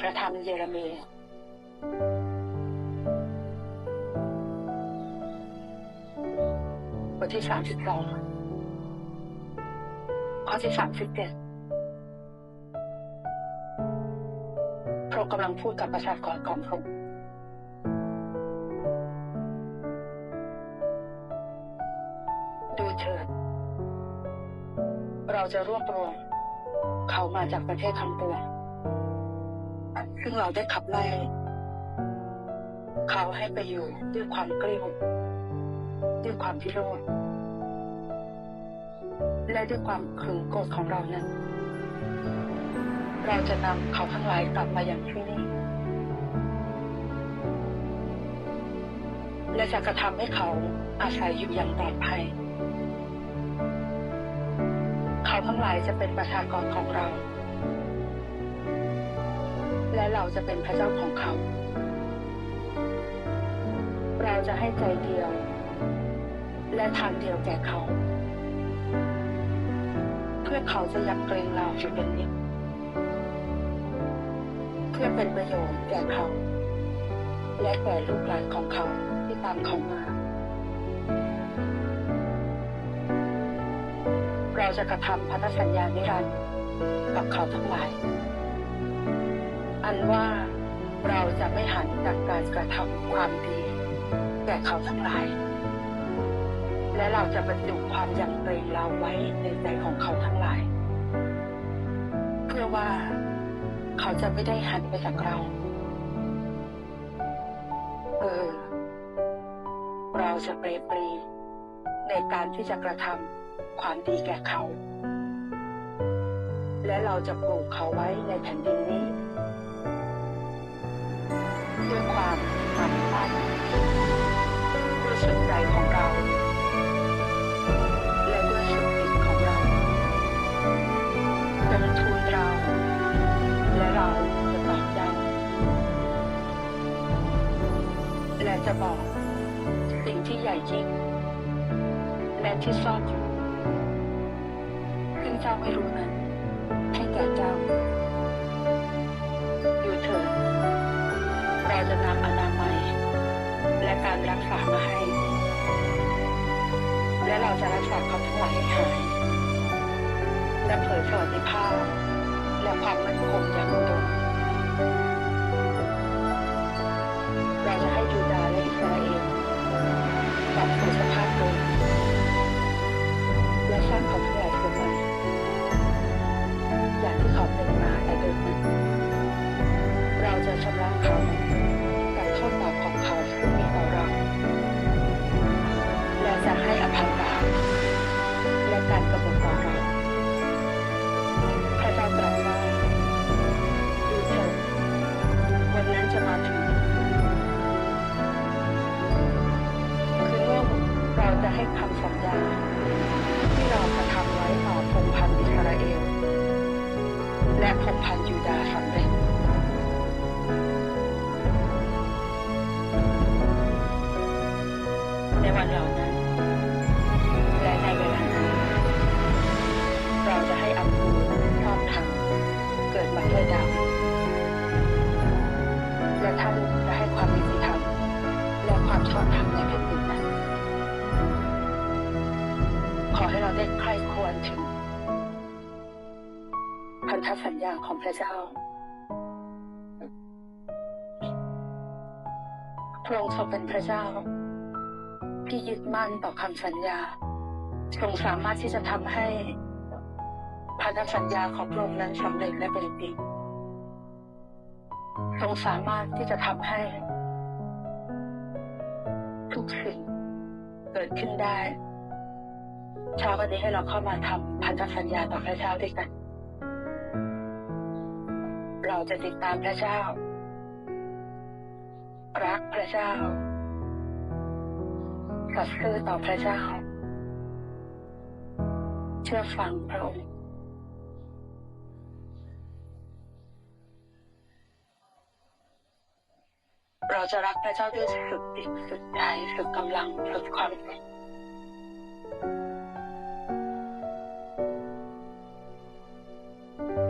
พระธรรมเยเรมีบทที่สามสิบสองข้อที่สามสิบเจ็ดพระกำลังพูดกับประชากรของพระองค์ดูเถิด เราจะรวบรวมเขามาจากประเทศทั้งปวง ซึ่งเราได้ขับไล่เขาให้ไปอยู่ด้วยความกลิ้วด้วยความพิโรธและด้วยความขึงโกรธของเรานั้น เราจะนำเขาทั้งหลายกลับมาอย่างที่นี่ และจะกระทำให้เขาอาศัยอยู่อย่างปลอดภัย เขาทั้งหลายจะเป็นประชากรของเรา และเราจะเป็นพระเจ้าของเขา เราจะให้ใจเดียว และทางเดียวแก่เขา เพื่อเขาจะยักเกรงเราอยู่เป็นนิจเพื่อเป็นประโยชน์แก่เขา และแก่ลูกหลานของเขาที่ตามเขามา เราจะกระทำพันธสัญญานิรันดร์กับเขาทั้งหลาย อันว่าเราจะไม่หันจากการกระทำความดี แก่เขาทั้งหลาย และเราจะบรรจุความยำเกรงเราไว้ในใจของเขาทั้งหลาย เพื่อว่าเขาจะไม่ได้หันไปจากเรา เออ เราจะเปรปรีในการที่จะกระทำความดีแก่เขา และเราจะปลูกเขาไว้ในแผ่นดินนี้ ด้วยความหมั่นมั่นด้วยสุดใจของเรา และด้วยสุดจิตของเราจงทูลเรา และเราจะตอบเจ้าและจะบอกสิ่งที่ใหญ่ยิ่ง และที่ซ่อนอยู่ซึ่งเจ้าไม่รู้นั้น การรักษามาให้ และเราจะรักษาเขาทั้งหลายให้หาย และเผยสวัสดิภาพ และความมั่นคงอย่าง วันเหล่านั้น และในเวลานั้นเราจะให้อำพูชอบธรรมเกิดมาเพื่อดาวและท่านจะให้ความยุติธรรมและความชอบธรรมในแผ่นดินนั้น ขอให้เราได้ใคร่ควรถึง พันธสัญญาของพระเจ้าพระองค์ทรงเป็นพระเจ้า ที่ยึดมั่นต่อคำสัญญาทรงสามารถที่จะทำให้พันธสัญญาของพระองค์นั้นสำเร็จและเป็นจริงทรงสามารถที่จะทำให้ ทุกสิ่งเกิดขึ้นได้เช้าวันนี้ให้เราเข้ามาทำพันธสัญญาต่อพระเจ้าด้วยกัน เราจะติดตามพระเจ้า รักพระเจ้า สัตย์ซื่อต่อพระเจ้า เชื่อฟังพระองค์เราจะรักพระเจ้าด้วยสุดจิตสุดใจสุดกำลังสุดความคิด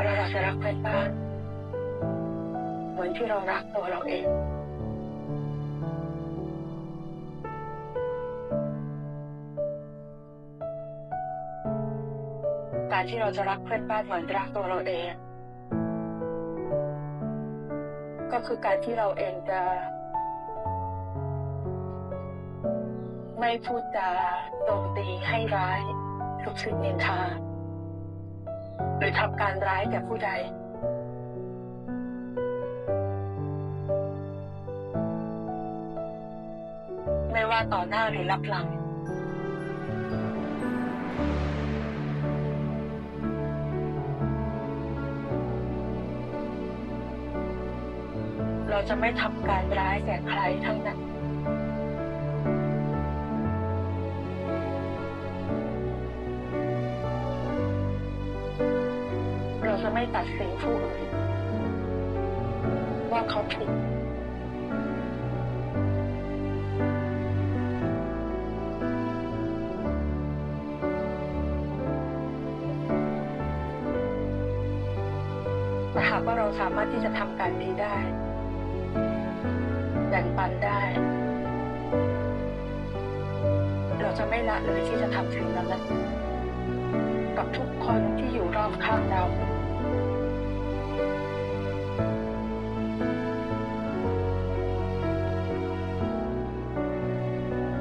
เราจะรักเพื่อนบ้านเหมือนที่เรารักตัวเราเอง การที่เราจะรักเพื่อนบ้านเหมือนรักตัวเราเอง ก็คือการที่เราเองจะ ไม่พูดจาโจมตีให้ร้ายทุกสิ่งนินทาหรือทำการร้ายแก่ผู้ใด ไม่ว่าต่อหน้าหรือรับหลัง เราจะไม่ทำการร้ายแก่ใครทั้งนั้นเราจะไม่ตัดสินผู้อื่นว่าเขาผิดแต่หากว่าเราสามารถที่จะทำการดีได้ แบ่งปันได้ เราจะไม่ละเลยที่จะทำสิ่งนั้นนะกับทุกคนที่อยู่รอบข้างเรา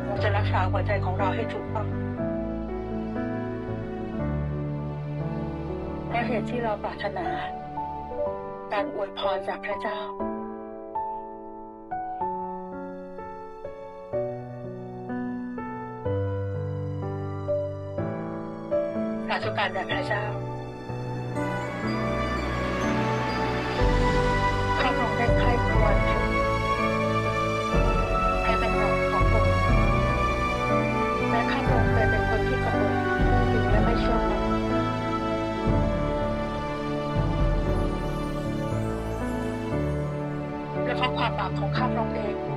เราจะรักษาหัวใจของเราให้ถูกต้องเพราะเหตุที่เราปรารถนา การอวยพรจากพระเจ้า สาธุการแด่พระเจ้าข้าพระองค์ได้ใคร่ครวญถึงพระดำรัสของพระองค์และข้าพระองค์เคยเป็นคนที่กำหนดผู้หญิงและไม่เชื่อฟังและเพราะความบาปของข้าพระองค์เอง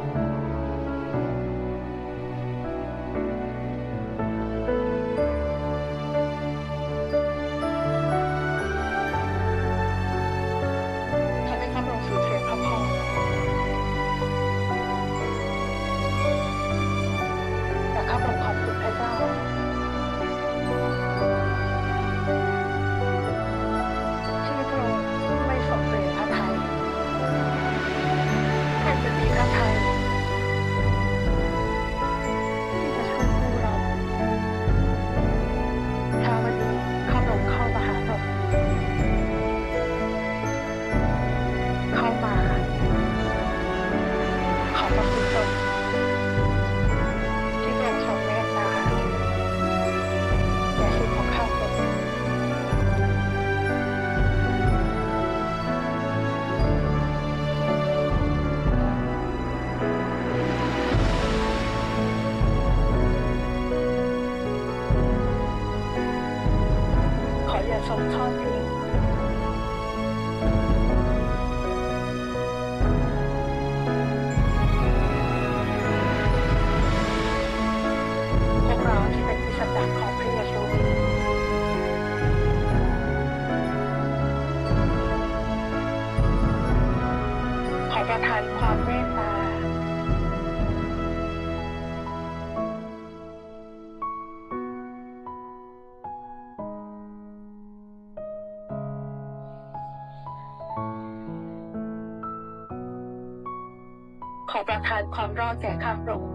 ประทานความรอดแก่ข้าพระองค์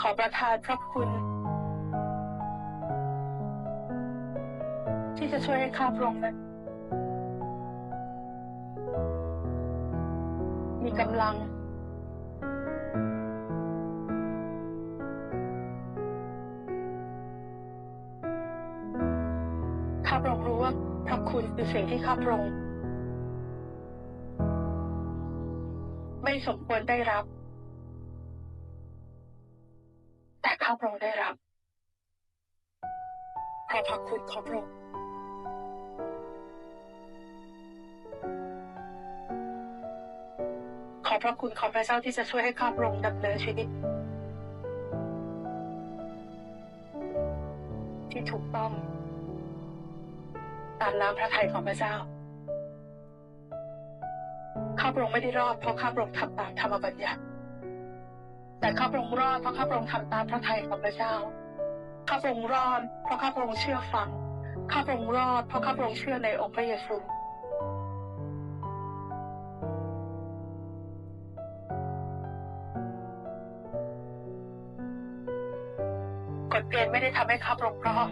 ขอประทานพระคุณ ที่จะช่วยให้ข้าพระองค์นั้นมีกำลัง ข้าพระองค์รู้ว่าพระคุณคือสิ่งที่ข้าพระองค์ ไม่สมควรได้รับ แต่ข้าพระองค์ได้รับเพราะพระคุณของพระองค์ขอพระคุณของพระเจ้าที่จะช่วยให้ข้าพระองค์ดำเนินชีวิต ที่ถูกต้อง ตามน้ำพระทัยของพระเจ้า พระองค์ไม่ได้รอดเพราะข้าพระองค์ทำตามธรรมบัญญัติแต่ข้าพระองค์รอดเพราะข้าพระองค์ทำตามพระทัยของพระเจ้าข้าพระองค์รอดเพราะข้าพระองค์เชื่อฟังข้าพระองค์รอดเพราะข้าพระองค์เชื่อในองค์พระเยซูกฎเกณฑ์ไม่ได้ทำให้ข้าพระองค์รอด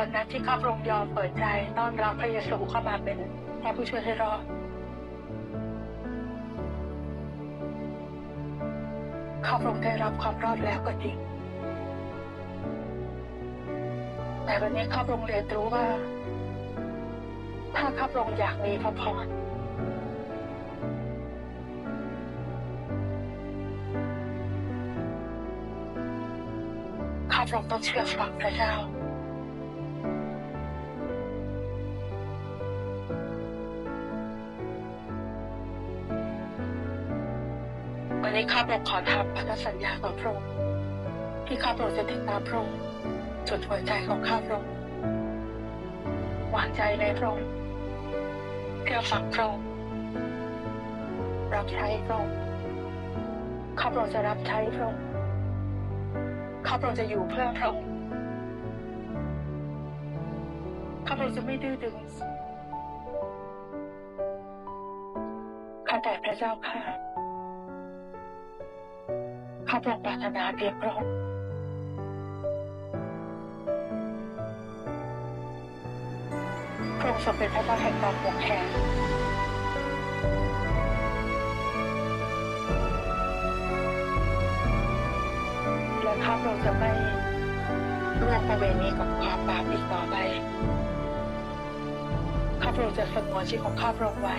วันนั้นที่ข้าพระองค์ยอมเปิดใจต้อนรับพระเยซูเข้ามาเป็นพระผู้ช่วยให้รอดข้าพระองค์ได้รับความรอดแล้วก็จริง แต่วันนี้ข้าพระองค์เรียนรู้ว่า ถ้าข้าพระองค์อยากมีพระพรข้าพระองค์ต้องเชื่อฟังพระเจ้า ข้าพระองค์ขอทำพันธสัญญาต่อพระองค์ที่ข้าพระองค์จะติดตามพระองค์จนหัวใจของข้าพระองค์วางใจในพระองค์เชื่อฟังพระองค์รับใช้พระองค์ข้าพระองค์จะรับใช้พระองค์ข้าพระองค์จะอยู่เพื่อพระองค์ข้าพระองค์จะไม่ดื้อดึงข้าแต่พระเจ้าค่ะ ข้าพระองค์ปรารถนาเพียงพระองค์พระองค์ทรงเป็นพระเจ้าแห่งความห่วงแหนและข้าพระองค์จะไม่ร่วมประเวณีกับความบาปอีกต่อไป ข้าพระองค์จะสงวนชีวิตของข้าพระองค์ไว้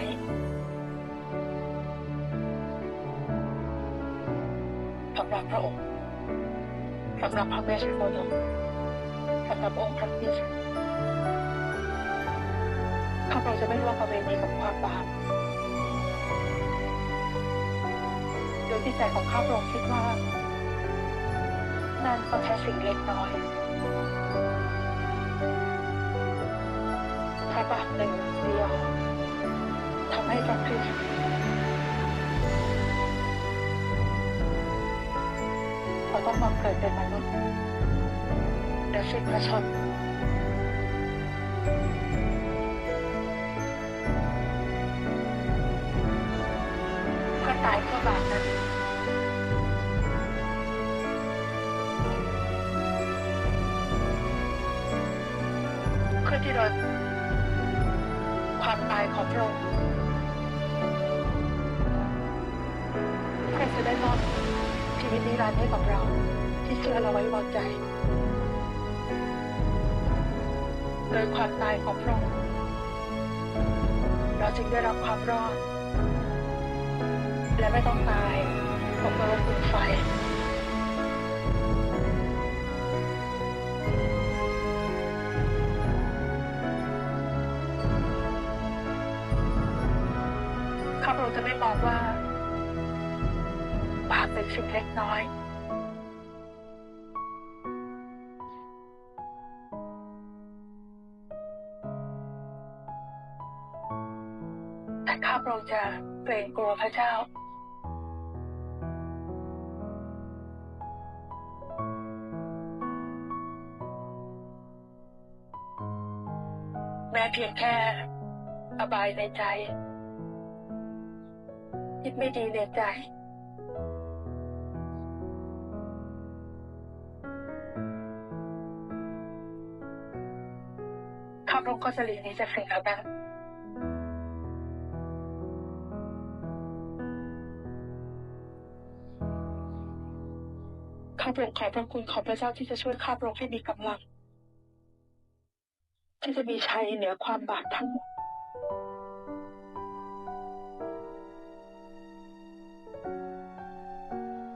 สำหรับพระองค์สำหรับพระเมสโกโดสำหรับองค์พระคริสต์ข้าพระองค์จะไม่ร่วมประเวณีกับความบาปโดยที่ใจของข้าพระองค์คิดว่านั่นก็แค่สิ่งเล็กน้อยพระบาปหนึ่งเดียวทำให้พระคริสต์ เราต้องมาเกิดเป็นมนุษย์และสิ้นพระชนม์เพื่อตายเพื่อบาปนั้นเพื่อที่เราความตายของพระองค์ ตนิรันดร์ให้กับเรา ที่เชื่อเราไว้วางใจ โดยความตายของพระองค์เราจึงได้รับความรอด และไม่ต้องตายตกนรกขุมไฟข้าพระองค์จะไม่มองว่า สิ่งเล็กน้อยแต่ข้าพระองค์จะเกรงกลัวพระเจ้า แม้เพียงแค่อบายในใจ คิดไม่ดีในใจ ข้าพงค์ก็จะหลีนี้จากสิ่งเหล่านั้นข้าพระองค์ขอพระคุณของพระเจ้าที่จะช่วยข้าพระองค์ให้มีกำลัง ที่จะมีชัยเหนือความบาปทั้งหมด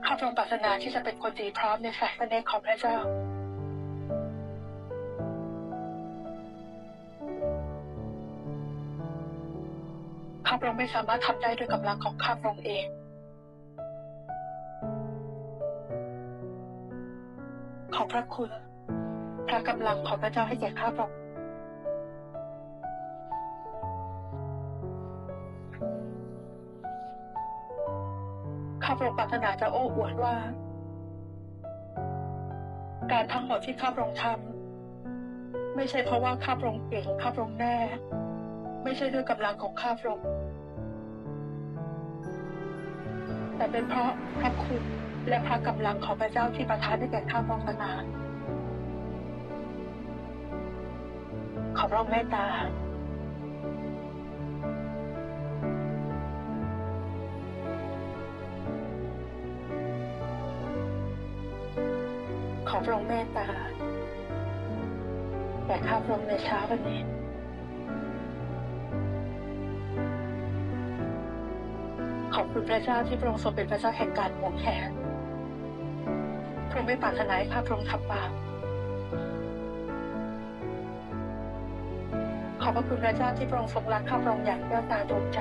ข้าพระองค์ปรารถนาที่จะเป็นคนดีพร้อมในสายพระเนตรของพระเจ้าาพระองค์ไม่สามารถทำได้ด้วยกำลังของข้าพระองค์เองขอพระคุณ พระกำลังของพระเจ้าให้แก่ข้าพระองค์ข้าพระองค์ปรารถนาจะโอ้อวดว่า การทั้งหมดที่ข้าพระองค์ทำไม่ใช่เพราะว่าข้าพระองค์เก่งข้าพระองค์แน่ ไม่ใช่ด้วยกำลังของข้าพระองค์ แต่เป็นเพราะพระคุณและพระกำลังของพระเจ้าที่ประทานให้แก่ข้าพองค์นานขอพระองค์เมตตาขอพระองค์เมตตาแก่ข้าพระองค์ในเช้าวันนี้ คุณพระเจ้าที่พระองค์ทรงเป็นพระเจ้าแห่งการหวงแขนพระองค์ไม่ปรารถนาให้ข้าพระองค์ทำบาปขอบพระคุณพระเจ้าที่พระองค์ทรงรักข้าพระองค์อย่างแก้วตาดวงใจ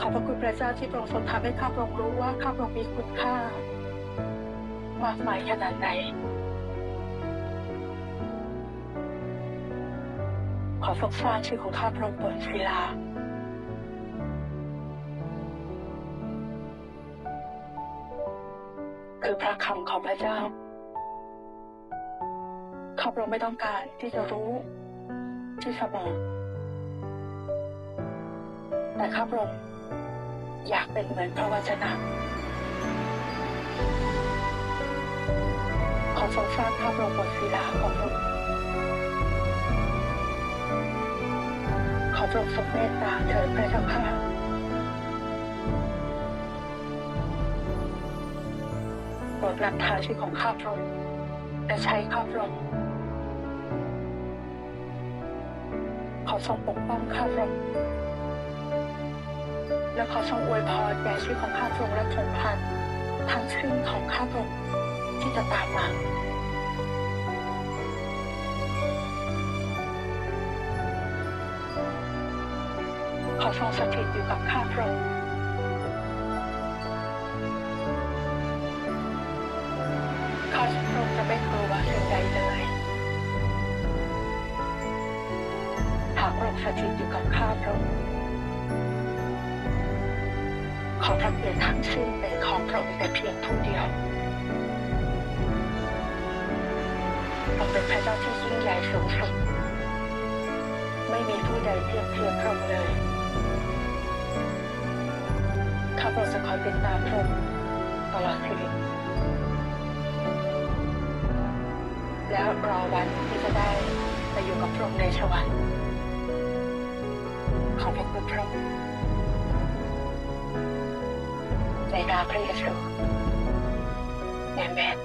ขอบพระคุณพระเจ้าที่พระองค์ทรงทำให้ข้าพระองค์รู้ว่าข้าพระองค์มีคุณค่ามากมายขนาดไหน ขอทรงสร้างชื่อของข้าพระองค์บนศิลาคือพระคำของพระเจ้า ข้าพระองค์ไม่ต้องการที่จะรู้ ที่สมองแต่ข้าพระองค์อยากเป็นเหมือนพระวจนะขอทรงสร้างข้าพระองค์บนศิลาของพระองค์ อพระองทรงเมตตาเถิดพระเจ้าค่ะโปรดรับทาชีวิตของข้าพระองค์และใช้ข้าพระองค์ขอทรงปกป้องข้าพระองค์และขอทรงอวยพรแก่ชีวิตของข้าพระองค์และผงพันธุ์ทั้งสิ้นของข้าพระองค์ที่จะตามมา อทรงสถิตอยู่กับข้าพระองค์ข้าพระองค์จะไม่กลัวสิ่งใดเลยหากพระองค์สถิตอยู่กับข้าพระองค์ขอพระเกียรติทั้งสิ้นเป็นของพระองค์แต่เพียงผู้เดียวพระองค์เป็นพระเจ้าที่ยิ่งใหญ่สูงสุดไม่มีผู้ใดเทียบเทียมพระองค์เลย ข้าพระองค์จะคอยติดตามพระองค์ตลอดชีวิต แล้วรอวันที่จะได้ไปอยู่กับพระองค์ในสวรรค์ขอบพระคุณพระองค์ในนามพระเยซูอเมน